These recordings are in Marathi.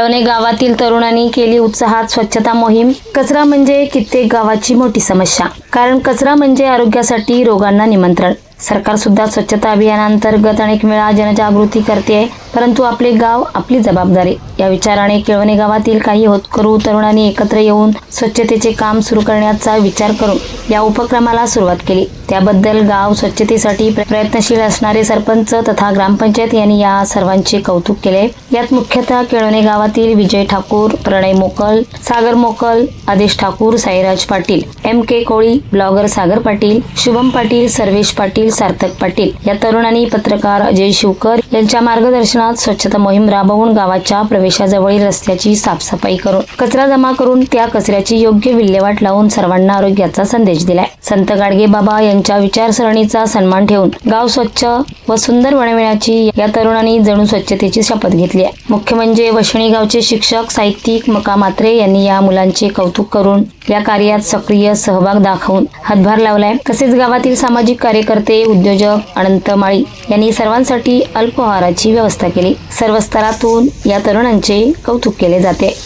गावातील तरुणांनी केली उत्साहात स्वच्छता मोहीम. कचरा म्हणजे कित्येक गावाची मोठी समस्या. कारण कचरा म्हणजे आरोग्यासाठी रोगांना निमंत्रण. सरकार सुद्धा स्वच्छता अभियानांतर्गत अनेक वेळा जनजागृती करते परंतु आपले गाव आपली जबाबदारी. या विचाराने केळवणे गावातील काही होतकरू तरुणांनी एकत्र येऊन स्वच्छतेचे काम सुरू करण्याचा विचार करून या उपक्रमाला सुरुवात केली. त्याबद्दल गाव स्वच्छतेसाठी प्रयत्नशील असणारे सरपंच तथा ग्रामपंचायत यांनी या सर्वांचे कौतुक केले. यात मुख्यतः केळवणे गावातील विजय ठाकूर प्रणय Mokal Sagar Mokal Adesh Thakur Sairaj Patil M K Koli blogger Sagar Patil Shubham Patil Sarvesh Patil Sarthak Patil. या तरुणांनी पत्रकार अजय शिवकर यांच्या मार्गदर्शन मार्गदर्शनात स्वच्छता मोहीम राबवून गावाच्या प्रवेशाजवळील रस्त्याची साफसफाई करून कचरा जमा करून त्या कचऱ्याची योग्य विल्हेवाट लावून सर्वांना आरोग्याचा संदेश दिलाय. संत गाडगे बाबा यांच्या विचारसरणीचा सन्मान ठेवून गाव स्वच्छ व सुंदर बनविण्याची या तरुणांनी जणू स्वच्छतेची शपथ घेतली आहे. मुख्य म्हणजे वशणी गावचे शिक्षक साहित्यिक मका मात्रे यांनी या मुलांचे कौतुक करून या कार्यात सक्रिय सहभाग दाखवून हातभार लावलाय. तसेच गावातील सामाजिक कार्यकर्ते उद्योजक अनंत माळी यांनी सर्वांसाठी अल्पहाराची व्यवस्था केली. सर्व स्तरातून या तरुणांचे कौतुक केले जाते.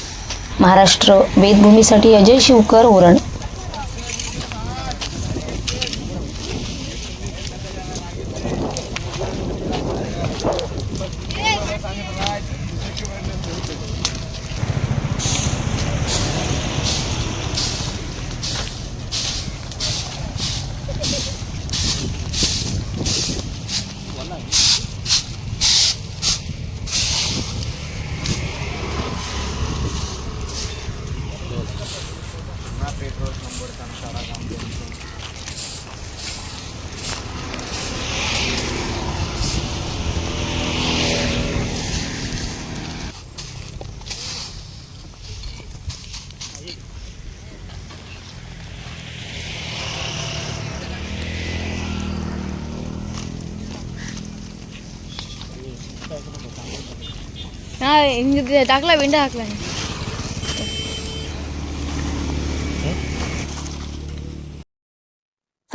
महाराष्ट्र वेदभूमीसाठी अजय शिवकर নম্বর কারণ সারা গ্রাম நான் இங்கே டாக்கலாம் வேண்டாம் டாக்கலாம்